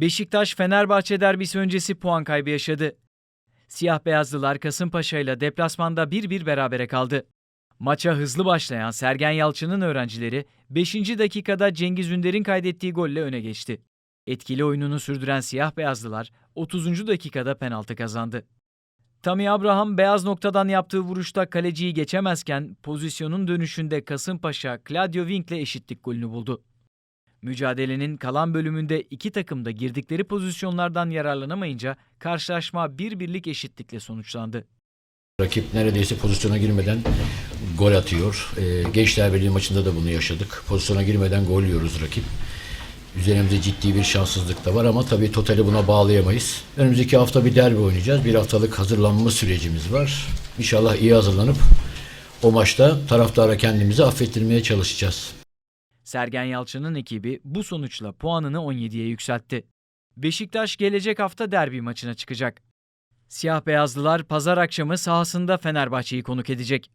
Beşiktaş Fenerbahçe derbisi öncesi puan kaybı yaşadı. Siyah beyazlılar Kasımpaşa ile deplasmanda 1-1 berabere kaldı. Maça hızlı başlayan Sergen Yalçın'ın öğrencileri 5. dakikada Cengiz Ünder'in kaydettiği golle öne geçti. Etkili oyununu sürdüren siyah beyazlılar 30. dakikada penaltı kazandı. Tammy Abraham beyaz noktadan yaptığı vuruşta kaleciyi geçemezken pozisyonun dönüşünde Kasımpaşa Claudio Wink'le eşitlik golünü buldu. Mücadelenin kalan bölümünde iki takım da girdikleri pozisyonlardan yararlanamayınca karşılaşma bir birlik eşitlikle sonuçlandı. Rakip neredeyse pozisyona girmeden gol atıyor. Ee, Gençler Birliği maçında da bunu yaşadık. Pozisyona girmeden gol yiyoruz rakip. Üzerimizde ciddi bir şanssızlık da var ama tabii totali buna bağlayamayız. Önümüzdeki hafta bir derbi oynayacağız. Bir haftalık hazırlanma sürecimiz var. İnşallah iyi hazırlanıp o maçta taraftara kendimizi affettirmeye çalışacağız. Sergen Yalçın'ın ekibi bu sonuçla puanını 17'ye yükseltti. Beşiktaş gelecek hafta derbi maçına çıkacak. Siyah beyazlılar pazar akşamı sahasında Fenerbahçe'yi konuk edecek.